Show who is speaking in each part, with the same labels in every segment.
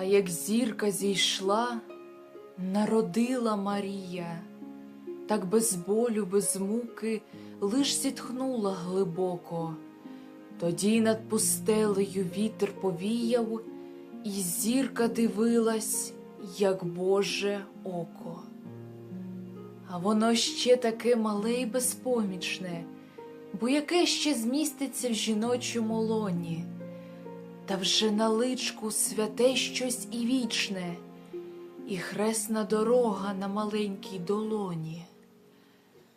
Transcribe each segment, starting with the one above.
Speaker 1: А як зірка зійшла, народила Марія, так без болю, без муки лиш зітхнула глибоко. Тоді над пустелею вітер повіяв, і зірка дивилась, як Боже око. А воно ще таке мале й безпомічне, бо яке ще зміститься в жіночому лоні, та вже на личку святе щось і вічне, і хресна дорога на маленькій долоні.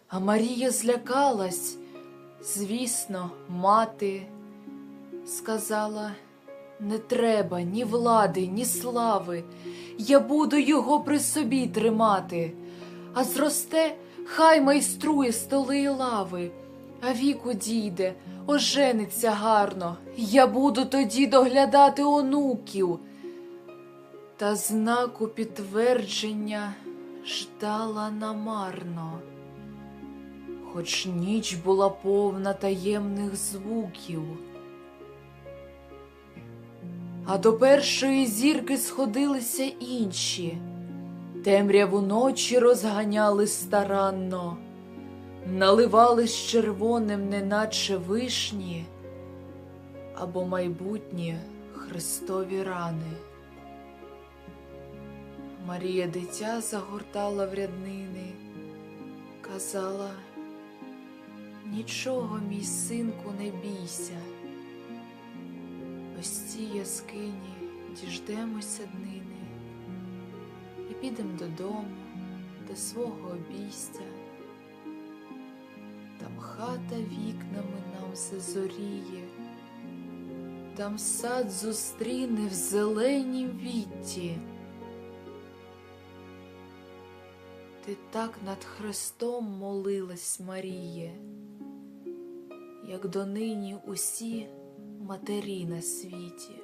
Speaker 1: А Марія злякалась, звісно, мати сказала, не треба ні влади, ні слави, я буду його при собі тримати, а зросте, хай майструє столи і лави, а віку дійде, ожениться гарно, я буду тоді доглядати онуків. Та знаку підтвердження ждала намарно хоч ніч була повна таємних звуків. А до першої зірки сходилися інші, темряву ночі розганяли старанно, наливали з червоним, неначе вишні або майбутні Христові рани. Марія дитя загортала в ряднини, казала. Нічого, мій синку, не бійся. Ось цій яскині діждемося днини і підемо додому, до свого обійстя. Там хата вікнами нам зазоріє, там сад зустріне в зеленім вітті. Ти так над Христом молилась, Маріє як донині усі матері на світі.